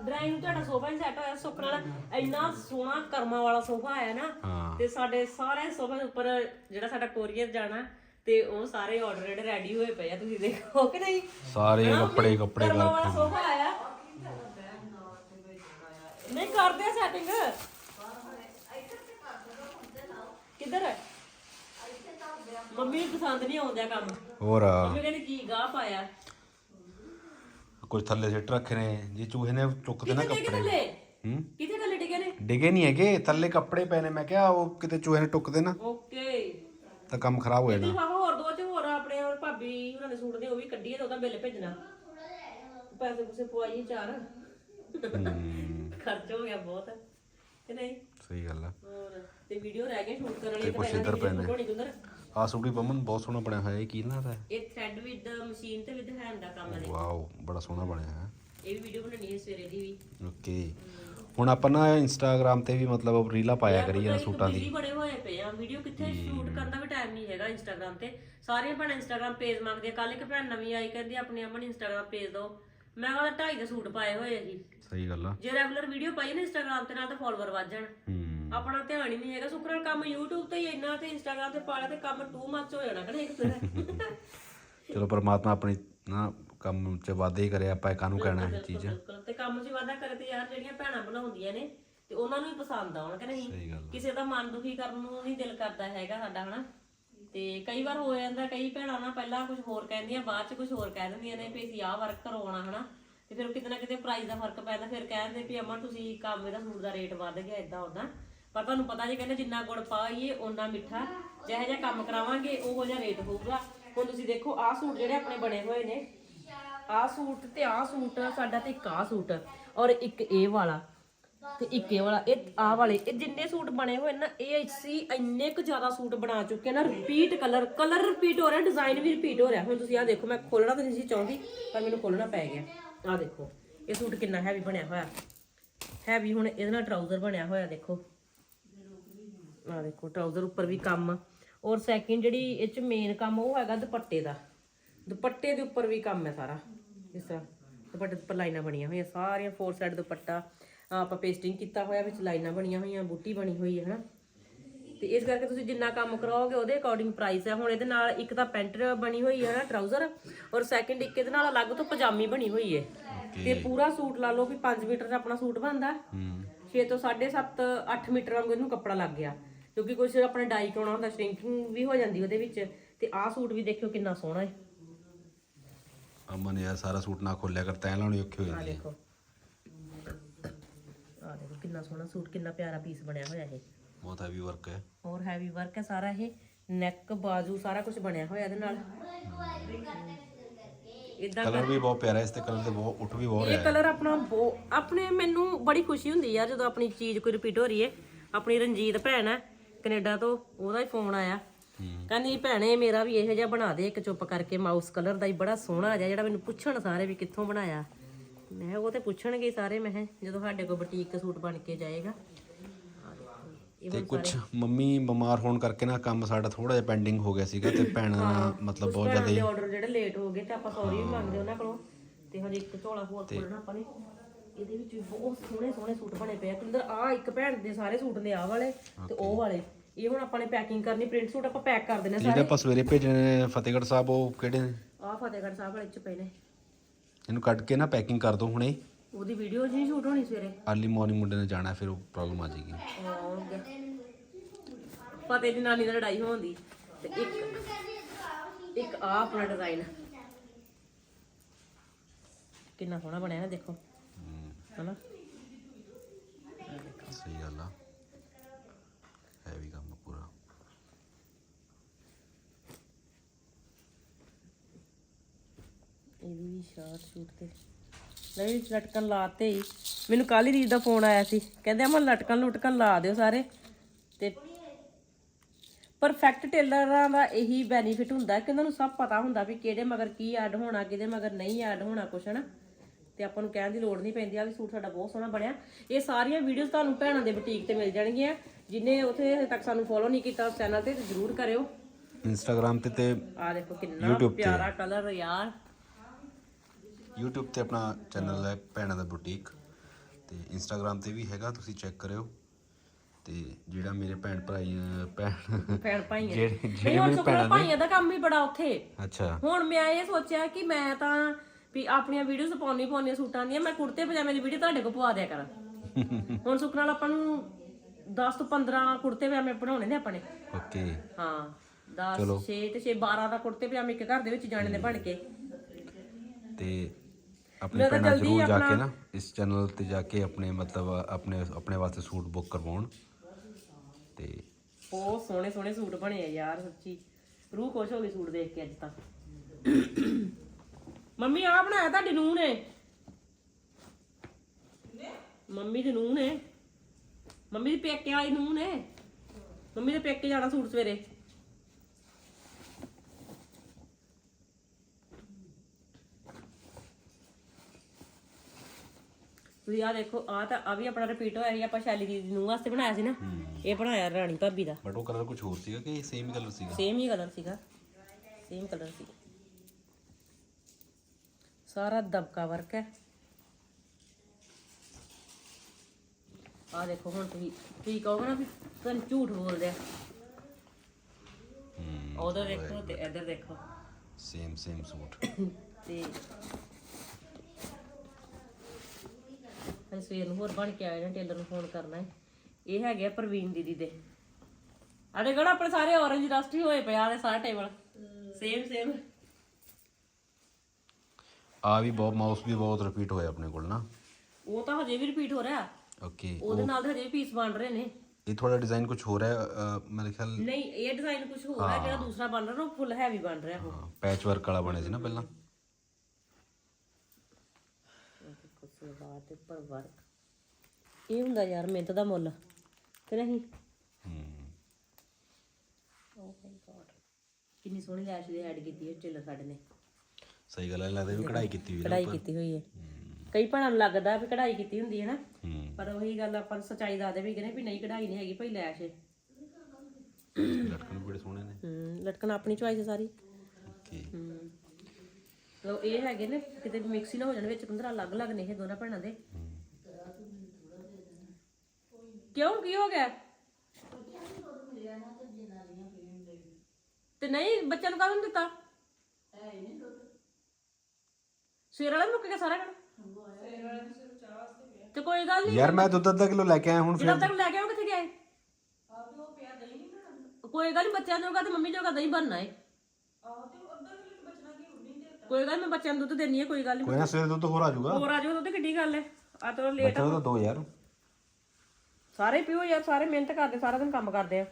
ਡਰਾਇੰਗ ਤੁਹਾਡਾ ਸੋਫਾ ਹੀ ਸੈੱਟ ਹੋਇਆ ਸੁੱਖ ਨਾਲ ਇੰਨਾ ਸੋਹਣਾ ਕਰਮਾਂ ਵਾਲਾ ਸੋਫਾ ਆਇਆ ਨਾ ਹਾਂ। ਤੇ ਸਾਡੇ ਸਾਰੇ ਸੋਫੇ ਦੇ ਉੱਪਰ ਜਿਹੜਾ ਸਾਡਾ ਕੋਰੀਅਰ ਜਾਣਾ ਤੇ ਉਹ ਸਾਰੇ ਆਰਡਰ ਜਿਹੜੇ ਰੈਡੀ ਹੋਏ ਪਏ ਆ ਤੁਸੀਂ ਦੇਖੋ ਕਿ ਨਹੀਂ? ਸਾਰੇ ਕੱਪੜੇ ਕੱਪੜੇ ਕਰਮਾਂ ਕਰ ਵਾਲਾ ਰੱਖੇ ਸੋਫਾ ਆਇਆ। ਨਹੀਂ ਕਰਦੇ ਆ ਸੈਟਿੰਗ ਕਿੱਧਰ ਹੈ? ਮੰਮੀ ਨੂੰ ਪਸੰਦ ਨਹੀਂ ਆਉਂਦਾ ਕੰਮ। ਹੋਰ। ਮੰਮੀ ਕਹਿੰਦੀ ਕੀ ਗਾਹ ਪਾਇਆ? ਕੁਝ ਥੱਲੇ ਸਿੱਟ ਰੱਖੇ ਨੇ ਜੇ ਚੂਹੇ ਨੇ ਚੁੱਕਦੇ ਨਾ ਕਿੱਥੇ ਕੱਪੜੇ। ਹੂੰ? ਕਿੱਥੇ ਥੱਲੇ ਡਿੱਗੇ ਨੇ? ਡਿਗੇ ਨਹੀਂ ਹੈਗੇ ਥੱਲੇ ਕੱਪੜੇ ਪਏ ਨੇ ਮੈਂ ਕਿਹਾ ਉਹ ਕਿਤੇ ਚੂਹੇ ਨੇ ਟੁੱਕਦੇ ਨਾ। ਓਕੇ। ਤਾਂ ਕੰਮ ਖਰਾਬ ਹੋ ਜਾਣਾ ਵਾਹ ਹੋਰ ਦੋ ਚ ਹੋਰ ਆਪਣੇ ਹੋਰ ਭਾਬੀ ਉਹਨਾਂ ਦੇ ਸੂਟ ਦੇ ਉਹ ਵੀ ਕੱਢੀਏ ਤੇ ਉਹਦਾ ਬਿੱਲ ਭੇਜਣਾ। ਪੈਸੇ ਪੂਸੇ ਪਵਾਈਏ ਚਾਰ। ਖਰਚ ਹੋ ਗਿਆ ਬਹੁਤ। ਕਿ ਨਹੀਂ? ਸਹੀ ਗੱਲ ਆ। ਹੋਰ ਤੇ ਵੀਡੀਓ ਰਹਿ ਗਈ ਸ਼ੂਟ ਕਰਨ ਲਈ ਤੇ ਕੁਛ ਇੱਧਰ ਕੁੰਦਰ ਆ ਸੂਟ ਵੀ ਬੰਮਨ ਬਹੁਤ ਸੋਹਣਾ ਬਣਿਆ ਹੋਇਆ ਇਹ ਕੀ ਨਾ ਦਾ ਇਹ ਥ੍ਰੈਡ ਵਿਦ ਮਸ਼ੀਨ ਤੇ ਵਿਦ ਹੈਂਡ ਦਾ ਕੰਮ ਹੈ ਵਾਓ ਬੜਾ ਸੋਹਣਾ ਬਣਿਆ ਹੈ। ਇਹ ਵੀ ਵੀਡੀਓ ਬਣਾਉਣੀ ਹੈ ਸਵੇਰੇ ਦੀ ਵੀ। ਓਕੇ। ਹੁਣ ਆਪਾਂ ਨਾ ਇੰਸਟਾਗ੍ਰam ਤੇ ਵੀ ਮਤਲਬ ਰੀਲਾਂ ਪਾਇਆ ਕਰੀਏ ਨਾ ਸੂਟਾਂ ਦੀ। ਬੜੇ ਹੋਏ ਪਏ ਆ ਵੀਡੀਓ ਕਿੱਥੇ ਸ਼ੂਟ ਕਰਨ ਦਾ ਵੀ ਟਾਈਮ ਨਹੀਂ ਹੈਗਾ ਇੰਸਟਾਗ੍ਰam ਤੇ। ਸਾਰੀਆਂ ਭੈਣਾਂ ਇੰਸਟਾਗ੍ਰam ਪੇਜ ਮੰਗਦੇ ਕੱਲ ਇੱਕ ਭੈਣ ਨਵੀਂ ਆਈ ਕਹਿੰਦੀ ਆਪਣੇ ਅਮਨ ਇੰਸਟਾਗ੍ਰam ਪੇਜ ਦਿਓ। ਮੈਂ ਕਹਿੰਦਾ ਢਾਈ ਦੇ ਸੂਟ ਪਾਏ ਹੋਏ ਆ ਜੀ। ਸਹੀ ਗੱਲ ਆ। ਜੇ ਰੈਗੂਲਰ ਵੀਡੀਓ ਪਾਈ ਨਾ ਇੰਸਟਾਗ੍ਰam ਤੇ ਨਾਲ ਤਾਂ ਫਾਲੋਅਰ ਵੱਧ ਜਾਣ। ਆਪਣਾ ਧਿਆਨ ਹੀ ਨਹੀਂ ਹੈਗਾ। ਸੁਖਰਾਂ ਕੰਮ YouTube ਤੇ ਹੀ ਇੰਨਾ ਤੇ Instagram ਤੇ ਪਾ ਲਿਆ ਤੇ ਕੰਮ ਟੂ ਮੱਚ ਹੋ ਜਾਣਾ ਕਿ ਇੱਕ ਫਿਰ ਚਲੋ ਪਰਮਾਤਮਾ ਆਪਣੀ ਨਾ ਕੰਮ ਚ ਵਾਧੇ ਹੀ ਕਰੇ ਆਪਾਂ ਕਾਹਨੂੰ ਕਹਿਣਾ ਇਹ ਚੀਜ਼? ਬਿਲਕੁਲ ਤੇ ਕੰਮ 'ਚ ਵਾਧਾ ਕਰੇ ਤੇ ਯਾਰ ਜਿਹੜੀਆਂ ਭੈਣਾਂ ਬਣਾਉਂਦੀਆਂ ਨੇ ਤੇ ਉਹਨਾਂ ਨੂੰ ਵੀ ਪਸੰਦ ਆਉਣ ਕਿ ਨਹੀਂ? ਕਿਸੇ ਦਾ ਮਨ ਦੁਖੀ ਕਰਨ ਨੂੰ ਨਹੀਂ ਦਿਲ ਕਰਦਾ ਹੈਗਾ ਸਾਡਾ ਹਨਾ? ਤੇ ਕਈ ਵਾਰ ਹੋ ਜਾਂਦਾ ਕਈ ਭੈਣਾਂ ਨਾ ਪਹਿਲਾਂ ਕੁਝ ਹੋਰ ਕਹਿੰਦੀਆਂ ਬਾਅਦ 'ਚ ਕੁਝ ਹੋਰ ਕਹਿ ਦਿੰਦੀਆਂ ਨੇ ਵੀ ਅਸੀਂ ਆਹ ਵਰਕ ਕਰਵਾਉਣਾ ਹਨਾ? ਤੇ ਫਿਰ ਕਿਤੇ ਨਾ ਕਿਤੇ ਪ੍ਰਾਈਸ ਦਾ ਫ਼ਰਕ ਪੈਂਦਾ ਫਿਰ ਕਹਿੰਦੇ ਵੀ ਅਮਨ ਤੁਸੀਂ ਕੰਮ ਇਹਦਾ ਸੂਟ ਦਾ ਰੇਟ ਵੱਧ ਗਿਆ ਇਦਾਂ ਉਦਾਂ ਪਰ ਤੁਹਾਨੂੰ ਪਤਾ ਜੀ ਕਹਿੰਦੇ ਜਿੰਨਾ ਗੁੜ ਪਾਈਏ ਓਨਾ ਮਿੱਠਾ। ਜਿਹੋ ਜਿਹਾ ਕੰਮ ਕਰਾਵਾਂਗੇ ਉਹੋ ਜਿਹਾ ਰੇਟ ਹੋਊਗਾ। ਹੁਣ ਤੁਸੀਂ ਦੇਖੋ ਆਹ ਸੂਟ ਜਿਹੜੇ ਆਪਣੇ ਬਣੇ ਹੋਏ ਨੇ ਆਹ ਸੂਟ ਤੇ ਆਹ ਸੂਟ, ਸਾਡਾ ਤੇ ਇੱਕ ਆਹ ਸੂਟ ਔਰ ਇੱਕ ਇਹ ਵਾਲਾ ਤੇ ਇੱਕ ਇਹ ਵਾਲਾ, ਇਹ ਆਹ ਵਾਲੇ, ਇਹ ਜਿੰਨੇ ਸੂਟ ਬਣੇ ਹੋਏ ਨਾ, ਇਹ ਅਸੀਂ ਇੰਨੇ ਕੁ ਜ਼ਿਆਦਾ ਸੂਟ ਬਣਾ ਚੁੱਕੇ ਨਾ ਰਿਪੀਟ ਕਲਰ ਕਲਰ ਰਿਪੀਟ ਹੋ ਰਿਹਾ ਡਿਜ਼ਾਈਨ ਵੀ ਰਿਪੀਟ ਹੋ ਰਿਹਾ। ਹੁਣ ਤੁਸੀਂ ਆਹ ਦੇਖੋ, ਮੈਂ ਖੋਲਣਾ ਤਾਂ ਨਹੀਂ ਸੀ ਚਾਹੁੰਦੀ, ਪਰ ਮੈਨੂੰ ਖੋਲਣਾ ਪੈ ਗਿਆ। ਆਹ ਦੇਖੋ, ਇਹ ਸੂਟ ਕਿੰਨਾ ਹੈਵੀ ਬਣਿਆ ਹੋਇਆ। ਹੈਵੀ ਹੁਣ ਇਹਦੇ ਨਾਲ ਟਰਾਊਜ਼ਰ ਬਣਿਆ ਹੋਇਆ, ਦੇਖੋ। ਆਹ ਦੇਖੋ ਟਰਾਊਜ਼ਰ ਉੱਪਰ ਵੀ ਕੰਮ। ਔਰ ਸੈਕਿੰਡ ਜਿਹੜੀ ਇਹ ਚ ਮੇਨ ਕੰਮ ਉਹ ਹੈਗਾ ਦੁਪੱਟੇ ਦਾ। ਦੁਪੱਟੇ ਦੇ ਉੱਪਰ ਵੀ ਕੰਮ ਹੈ ਸਾਰਾ। ਇਸ ਤਰ੍ਹਾਂ। ਦੁਪੱਟੇ ਉੱਪਰ ਲਾਈਨਾਂ ਬਣੀਆਂ ਹੋਈਆਂ ਸਾਰੀਆਂ ਫੋਰ ਸਾਈਡ ਦੁਪੱਟਾ। ਆਪਾਂ ਪੇਸਟਿੰਗ ਕੀਤਾ ਹੋਇਆ ਵਿੱਚ ਲਾਈਨਾਂ ਬਣੀਆਂ ਹੋਈਆਂ ਬੂਟੀ ਬਣੀ ਹੋਈ ਹੈ ਹਨਾ। ਤੇ ਇਸ ਕਰਕੇ ਤੁਸੀਂ ਜਿੰਨਾ ਕੰਮ ਕਰਾਓਗੇ ਉਹਦੇ ਅਕੋਰਡਿੰਗ ਪ੍ਰਾਈਸ ਹੈ। ਹੁਣ ਇਹਦੇ ਨਾਲ ਇੱਕ ਤਾਂ ਪੈਂਟ ਬਣੀ ਹੋਈ ਹੈ ਨਾ ਟਰਾਊਜ਼ਰ ਔਰ ਸੈਕਿੰਡ ਇੱਕ ਇਹਦੇ ਨਾਲ ਅਲੱਗ ਤੋਂ ਪਜਾਮੀ ਬਣੀ ਹੋਈ ਹੈ। ਤੇ ਪੂਰਾ ਸੂਟ ਲਾ ਲਓ ਵੀ 5 ਮੀਟਰ ਦਾ ਆਪਣਾ ਸੂਟ ਬਣਦਾ। 6 ਤੋਂ 7.5 8 ਮੀਟਰ ਵਾਂਗੂ ਇਹਨੂੰ ਕੱਪੜਾ ਲੱਗ ਗਿਆ। ਕਿਉਂਕਿ ਕੁਝ ਆਪਣੇ ਡਾਈ ਕਰਾਉਣਾ ਹੁੰਦਾ ਸ਼ਰਿੰਕਿੰਗ ਵੀ ਹੋ ਜਾਂਦੀ ਉਹਦੇ ਵਿੱਚ। ਤੇ ਆਹ ਸੂਟ ਵੀ ਦੇਖਿਓ ਕਿੰਨਾ ਸੋਹਣਾ ਹੈ। ਅਮਨ ਯਾਰ ਸਾਰਾ ਸੂਟ ਨਾ ਖੋਲਿਆ ਕਰ ਤੈਂ ਲਾਉਣੀ ਔਖੀ ਹੋ ਆ ਜਾਂਦੀ ਹੈ ਦੇਖੋ। ਆ ਦੇਖੋ ਕਿੰਨਾ ਸੋਹਣਾ ਸੂਟ ਕਿੰਨਾ ਪਿਆਰਾ ਪੀਸ ਬਣਿਆ ਹੋਇਆ ਇਹ। ਬਹੁਤ ਹੈਵੀ ਵਰਕ ਹੈ। ਔਰ ਹੈਵੀ ਵਰਕ ਹੈ ਸਾਰਾ ਇਹ। ਨੈਕ ਬਾਜੂ ਸਾਰਾ ਕੁਝ ਬਣਿਆ ਹੋਇਆ ਇਹਦੇ ਨਾਲ। ਇਦਾਂ ਕਲਰ ਵੀ ਬਹੁਤ ਪਿਆਰਾ ਹੈ ਇਸ ਤੇ ਕਲਰ ਤੇ ਬਹੁਤ ਉੱਠ ਵੀ ਬਹੁਤ ਰਿਹਾ ਇਹ ਕਲਰ ਆਪਣਾ ਬਹੁ- ਆਪਣੇ ਮੈਨੂੰ ਬੜੀ ਖੁਸ਼ੀ ਹੁੰਦੀ ਆ ਜਦੋਂ ਆਪਣੀ ਚੀਜ਼ ਕੋਈ ਰਿਪੀਟ ਹੋ ਰਹੀ ਹੈ। ਆਪਣੀ ਰਣਜੀਤ ਭੈਣ ਹੈ ਕੈਨੇਡਾ ਤੋਂ ਉਹਦਾ ਹੀ ਫੋਨ ਆਇਆ। ਕਹਿੰਦੀ ਭੈਣੇ ਮੇਰਾ ਵੀ ਇਹੋ ਜਿਹਾ ਬਣਾ ਦੇ ਇੱਕ ਚੁੱਪ ਕਰਕੇ ਮਾਊਸ ਕਲਰ ਦਾ ਹੀ ਬੜਾ ਸੋਹਣਾ ਜਿਹਾ ਜਿਹੜਾ ਮੈਨੂੰ ਪੁੱਛਣ ਸਾਰੇ ਵੀ ਕਿੱਥੋਂ ਬਣਾਇਆ। ਮੈਂ ਉਹ ਤੇ ਪੁੱਛਣਗੇ ਸਾਰੇ ਮੈਂ ਕਿਹਾ ਜਦੋਂ ਸਾਡੇ ਕੋਲ ਬੁਟੀਕ ਸੂਟ ਬਣ ਕੇ ਜਾਏਗਾ। ਤੇ ਕੁਝ ਮੰਮੀ ਬਿਮਾਰ ਹੋਣ ਕਰਕੇ ਨਾ ਕੰਮ ਸਾਡਾ ਥੋੜਾ ਜਿਹਾ ਪੈਂਡਿੰਗ ਹੋ ਗਿਆ ਸੀਗਾ ਤੇ ਭੈਣ ਮਤਲਬ ਬਹੁਤ ਜ਼ਿਆਦਾ ਆਰਡਰ ਜਿਹੜੇ ਲੇਟ ਹੋ ਗਏ ਤੇ ਆਪਾਂ ਸੌਰੀ ਵੀ ਮੰਗਦੇ ਉਹਨਾਂ ਕੋਲੋਂ। ਤੇ ਹਜੇ ਇੱਕ ਝੋਲਾ ਹੋਰ ਖੋਲਣਾ ਆਪਾਂ ਨੇ। ਇਹਦੇ ਵਿੱਚ ਬਹੁਤ ਸੋਹਣੇ ਸੋਹਣੇ ਸੂਟ ਬਣੇ ਪਏ ਆ। ਕਿੰਦਰ ਆ ਇੱਕ ਭੈਣ ਦੇ ਸਾਰੇ ਸੂਟ ਨੇ ਆ ਵਾਲੇ ਤੇ ਉਹ ਵਾਲੇ। ਇਹ ਹੁਣ ਆਪਾਂ ਨੇ ਪੈਕਿੰਗ ਕਰਨੀ ਪ੍ਰਿੰਟ ਸੂਟ ਆਪਾਂ ਪੈਕ ਕਰ ਦੇਣੇ ਜਿਹੜੇ ਆਪਾਂ ਸਵੇਰੇ ਭੇਜਣੇ ਨੇ ਫਤਿਹਗੜ੍ਹ ਸਾਹਿਬ ਉਹ ਕਿਹੜੇ ਨੇ? ਆ ਫਤਿਹਗੜ੍ਹ ਸਾਹਿਬ ਵਾਲੇ ਚ ਪਏ ਨੇ। ਇਹਨੂੰ ਕੱਟ ਕੇ ਨਾ ਪੈਕਿੰਗ ਕਰ ਦੋ ਹੁਣੇ। ਉਹਦੀ ਵੀਡੀਓ ਜੀ ਸ਼ੂਟ ਹੋਣੀ ਸਵੇਰੇ? ਅਰਲੀ ਮਾਰਨਿੰਗ ਮੁੰਡੇ ਨੇ ਜਾਣਾ ਫਿਰ ਉਹ ਪ੍ਰੋਬਲਮ ਆ ਜਾਏਗੀ। ਆਉਂਗਾ ਫਤਿਹ ਦੀ ਨਾਨੀ ਨਾਲ ਲੜਾਈ ਹੋਉਂਦੀ ਤੇ ਇੱਕ ਇੱਕ ਆ ਆਪਣਾ ਡਿਜ਼ਾਈਨ ਕਿੰਨਾ ਸੋਹਣਾ ਬਣਿਆ ਨਾ ਦੇਖੋ। ਹਨਾ ਸਹੀ ਗੱਲ ਆ ਹੈਵੀ ਕੰਮ ਆ ਪੂਰਾ ਇਹਦੀ ਵੀ ਸ਼ਾਰਟ ਸ਼ੂਟ ਤੇ। ਨਹੀਂ ਲਟਕਣ ਲਾਤੇ ਹੀ। ਮੈਨੂੰ ਕੱਲ ਹੀ ਰੀਤ ਦਾ ਫੋਨ ਆਇਆ ਸੀ। ਕਹਿੰਦੇ ਅਮਨ ਲਟਕਣ ਲੁਟਕਣ ਲਾ ਦਿਓ ਸਾਰੇ। ਤੇ ਪਰਫੈਕਟ ਟੇਲਰਾਂ ਦਾ ਇਹੀ ਬੈਨੀਫਿਟ ਹੁੰਦਾ ਕਿ ਉਹਨਾਂ ਨੂੰ ਸਭ ਪਤਾ ਹੁੰਦਾ ਵੀ ਕਿਹੜੇ ਮਗਰ ਕੀ ਐਡ ਹੋਣਾ ਕਿਹਦੇ ਮਗਰ ਨਹੀਂ ਐਡ ਹੋਣਾ ਕੁਛ ਹਨਾ। ਤੇ ਆਪਾਂ ਨੂੰ ਕਹਿਣ ਦੀ ਲੋੜ ਨਹੀਂ ਪੈਂਦੀ ਆ ਵੀ ਸੂਟ ਸਾਡਾ ਬਹੁਤ ਸੋਹਣਾ ਬਣਿਆ। ਇਹ ਸਾਰੀਆਂ ਵੀਡੀਓਜ਼ ਤੁਹਾਨੂੰ ਭੈਣਾਂ ਦੇ ਬੁਟੀਕ ਤੇ ਮਿਲ ਜਾਣਗੀਆਂ। ਜਿਨੇ ਉੱਥੇ ਹਜੇ ਤੱਕ ਸਾਨੂੰ ਫੋਲੋ ਨਹੀਂ ਕੀਤਾ ਉਸ ਚੈਨਲ ਤੇ ਤੇ ਜ਼ਰੂਰ ਕਰਿਓ। ਇੰਸਟਾਗ੍ਰam ਤੇ ਤੇ ਆ ਦੇਖੋ ਕਿੰਨਾ ਪਿਆਰਾ ਕਲਰ ਯਾਰ। YouTube ਤੇ ਆਪਣਾ ਚੈਨਲ ਹੈ ਭੈਣਾਂ ਦਾ ਬੁਟੀਕ ਤੇ Instagram ਤੇ ਵੀ ਹੈਗਾ ਤੁਸੀਂ ਚੈੱਕ ਕਰਿਓ। ਤੇ ਜਿਹੜਾ ਮੇਰੇ ਭੈਣ ਭਰਾਈ ਭੈਣ ਭੈਣ ਭਾਈਆਂ ਜਿਹੜੇ ਨਹੀਂ ਜਿਹੜੇ ਹੁਣ ਮੇਰੇ ਭੈਣਾਂ ਨੇ ਭਾਈਆਂ ਦਾ ਕੰਮ ਵੀ ਬੜਾ ਉੱਥੇ ਅੱਛਾ। ਹੁਣ ਮੈਂ ਇਹ ਸੋਚਿਆ ਕਿ ਮੈਂ ਤਾਂ ਵੀ ਆਪਣੀਆਂ ਵੀਡੀਓਜ਼ ਪਾਉਣੀ ਪਾਉਣੀਆਂ ਸੂਟਾਂ ਦੀਆਂ ਮੈਂ ਕੁੜਤੇ ਪਜਾਮੇ ਦੀ ਵੀਡੀਓ ਤੁਹਾਡੇ ਕੋਲ ਪਵਾ ਦਿਆ ਕਰਾਂ। ਹੁਣ ਸੁਖ ਨਾਲ ਆਪਾਂ ਨੂੰ 10 ਤੋਂ 15 ਕੁੜਤੇ ਪਜਾਮੇ ਬਣਾਉਣੇ ਨੇ ਆਪਣੇ ਓਕੇ। ਹਾਂ 10 6 ਤੇ 6 12 ਦਾ ਕੁੜਤੇ ਪਜਾਮੇ ਇੱਕ ਘਰ ਦੇ ਵਿੱਚ ਜਾਣੇ ਨੇ ਬਣ ਕੇ। ਤੇ ਆਪਣੇ ਭੈਣਾਂ ਜ਼ਰੂਰ ਜਾ ਕੇ ਨਾ ਇਸ ਚੈਨਲ ਤੇ ਜਾ ਕੇ ਆਪਣੇ ਮਤਲਬ ਆਪਣੇ ਆਪਣੇ ਵਾਸਤੇ ਸੂਟ ਬੁੱਕ ਕਰਵਾਉਣ। ਤੇ ਬਹੁਤ ਸੋਹਣੇ ਸੋਹਣੇ ਸੂਟ ਬਣੇ ਆ ਯਾਰ ਸੱਚੀ। ਰੂਹ ਖੁਸ਼ ਹੋ ਗਈ ਸੂਟ ਦੇਖ ਕੇ ਅੱਜ ਤਾਂ। ਮੰਮੀ ਆ ਬਣਾਇਆ ਤੁਹਾਡੀ ਨੂੰਹ ਨੇ। ਮੰਮੀ ਦੀ ਨੂੰਹ ਨੇ। ਮੰਮੀ ਦੀ ਪੇਕੇ ਵਾਲੀ ਨੂੰਹ ਨੇ। ਮੰਮੀ ਦੇ ਪੇਕੇ ਜਾਣਾ ਸੂਟ ਸਵੇਰੇ। ਤੁਸੀਂ ਆ ਦੇਖੋ ਆ ਤਾਂ ਆ ਵੀ ਆਪਣਾ ਰਿਪੀਟ ਹੋਇਆ ਸੀ ਆਪਾਂ ਸ਼ੈਲੀ ਦੀ ਨੂੰਹ ਵਾਸਤੇ ਬਣਾਇਆ ਸੀ ਨਾ। ਇਹ ਬਣਾਇਆ ਰਾਣੀ ਭਾਬੀ ਦਾ। ਬਟ ਉਹ ਕਲਰ ਕੁਝ ਹੋਰ ਸੀਗਾ ਕਿ ਸੇਮ ਹੀ ਕਲਰ ਸੀਗਾ? ਸੇਮ ਹੀ ਕਲਰ ਸੀਗਾ। ਸੇਮ ਕਲਰ ਸੀ ਸਾਰਾ ਦਬਕਾ ਵਰਕ ਹੈ। ਆ ਦੇਖੋ ਹੁਣ ਤੁਸੀਂ ਤੁਸੀਂ ਕਹੋਗੇ ਨਾ ਵੀ ਤੁਹਾਨੂੰ ਝੂਠ ਬੋਲਦੇ ਆ। ਉਧਰ ਦੇਖੋ ਤੇ ਇੱਧਰ ਦੇਖੋ। ਸੇਮ ਸੇਮ ਸੂਟ ਤੇ ਅਸੀਂ ਸਵੇਰ ਨੂੰ ਹੋਰ ਬਣ ਕੇ ਆਏ ਨੇ ਟੇਲਰ ਨੂੰ ਫੋਨ ਕਰਨਾ ਹੈ। ਇਹ ਹੈਗੇ ਆ ਪ੍ਰਵੀਨ ਦੀਦੀ ਦੇ। ਆ ਦੇਖੋ ਨਾ ਆਪਣੇ ਸਾਰੇ orange ਰਸਟ ਹੀ ਹੋਏ ਪਏ ਆ ਦੇ ਸਾਰਾ ਟੇਬਲ ਸੇਮ ਸੇਮ ਆ ਵੀ ਬਹੁਤ ਮਾਊਸ ਵੀ ਬਹੁਤ ਰਿਪੀਟ ਹੋਇਆ ਆਪਣੇ ਕੋਲ ਨਾ। ਉਹ ਤਾਂ ਹਜੇ ਵੀ ਰਿਪੀਟ ਹੋ ਰਿਹਾ। ਓਕੇ ਉਹਦੇ ਨਾਲ ਤਾਂ ਹਜੇ ਵੀ ਪੀਸ ਬਣ ਰਹੇ ਨੇ। ਇਹ ਥੋੜਾ ਡਿਜ਼ਾਈਨ ਕੁਝ ਹੋ ਰਿਹਾ ਹੈ, ਮੇਰੇ ਖਿਆਲ ਨਹੀਂ ਇਹ ਡਿਜ਼ਾਈਨ ਕੁਝ ਹੋਰ ਹੈ ਜਿਹੜਾ ਦੂਸਰਾ ਬਣ ਰਿਹਾ ਨਾ ਉਹ ਫੁੱਲ ਹੈਵੀ ਬਣ ਰਿਹਾ ਉਹ। ਪੈਚ ਵਰਕ ਵਾਲਾ ਬਣਿਆ ਸੀ ਨਾ ਪਹਿਲਾਂ ਦੇਖੋ ਸਲਵਾਰ ਤੇ ਉੱਪਰ ਵਰਕ ਇਹ ਹੁੰਦਾ ਯਾਰ ਮਿਹਨਤ ਦਾ ਮੁੱਲ ਕਿ ਨਹੀਂ? ਓ ਮਾਈ ਗॉड ਕਿੰਨੀ ਸੋਹਣੀ ਲੈਸ਼ ਦੇ ਐਡ ਕੀਤੀ ਹੈ ਟੇਲਰ ਸਾਡੇ ਨੇ। ਸਹੀ ਗੱਲ ਹੈ ਲੱਗਦਾ ਵੀ ਕਢਾਈ ਕੀਤੀ ਹੋਈ ਹੈ ਕਢਾਈ ਕੀਤੀ ਹੋਈ ਹੈ। ਕਈ ਭੈਣਾਂ ਨੂੰ ਲੱਗਦਾ ਵੀ ਕਢਾਈ ਕੀਤੀ ਹੁੰਦੀ ਹੈ ਨਾ। ਪਰ ਉਹੀ ਗੱਲ ਆਪਾਂ ਨੂੰ ਸੱਚਾਈ ਦੱਸਦੇ ਵੀ ਕਹਿੰਦੇ ਵੀ ਨਹੀਂ ਕਢਾਈ ਨਹੀਂ ਹੈਗੀ ਭਾਈ ਲੈਸ਼। ਹੈ ਲਟਕਣ ਵੀ ਬੜੇ ਸੋਹਣੇ ਨੇ? ਹੂੰ ਲਟਕਣ ਆਪਣੀ ਚੁਆਇਸ ਹੈ ਸਾਰੀ। ਓਕੇ। ਲੋ ਇਹ ਹੈਗੇ ਨੇ ਕਿਤੇ ਮਿਕਸ ਹੀ ਨਾ ਹੋ ਜਾਣ ਵਿੱਚ ਪੰਦਰਾਂ ਅਲੱਗ-ਅਲੱਗ ਨੇ ਇਹ ਦੋਨਾਂ ਭੈਣਾਂ ਦੇ। ਕਿਉਂ? ਕੀ ਹੋ ਗਿਆ? ਤੇ ਨਹੀਂ ਬੱਚਿਆਂ ਨੂੰ ਕਾਹਨੂੰ ਦਿੱਤਾ? ਸਵੇਰ ਵਾਲਾ ਮੁੱਕ ਗਿਆ ਸਾਰਾ ਕਣ ਤੇ ਕੋਈ ਗੱਲ ਨਹੀਂ ਯਾਰ ਮੈਂ ਦੁੱਧ ਅੱਧਾ ਕਿਲੋ ਲੈ ਕੇ ਆਇਆ ਹੁਣ ਫਿਰ ਜਦੋਂ ਤੱਕ ਲੈ ਕੇ ਆਉਂ ਕਿੱਥੇ ਗਏ ਕੋਈ ਗੱਲ ਨੀ ਬੱਚਿਆਂ ਜੋਗਾ ਤੇ ਮੰਮੀ ਜੋਗਾ ਦਹੀਂ ਬਣਨਾ ਏ। ਕੋਈ ਗੱਲ ਨੀ, ਮੈਂ ਬੱਚਿਆਂ ਨੂੰ ਦੁੱਧ ਦੇਣੀ ਹੈ ਕੋਈ ਗੱਲ ਨਹੀਂ ਕੋਈ ਨਾ ਸਵੇਰ ਦੁੱਧ ਹੋਰ ਆ ਜਾਊਗਾ। ਹੋਰ ਆ ਜਾਓ ਦੁੱਧ ਕਿੱਡੀ ਗੱਲ ਹੈ? ਆ ਤਾਂ ਲੇਟ ਬੱਚਾ ਤਾਂ ਦੋ ਯਾਰ ਸਾਰੇ ਪੀਓ ਯਾਰ ਸਾਰੇ ਮਿਹਨਤ ਕਰਦੇ ਸਾਰਾ ਦਿਨ ਕੰਮ ਕਰਦੇ ਆ।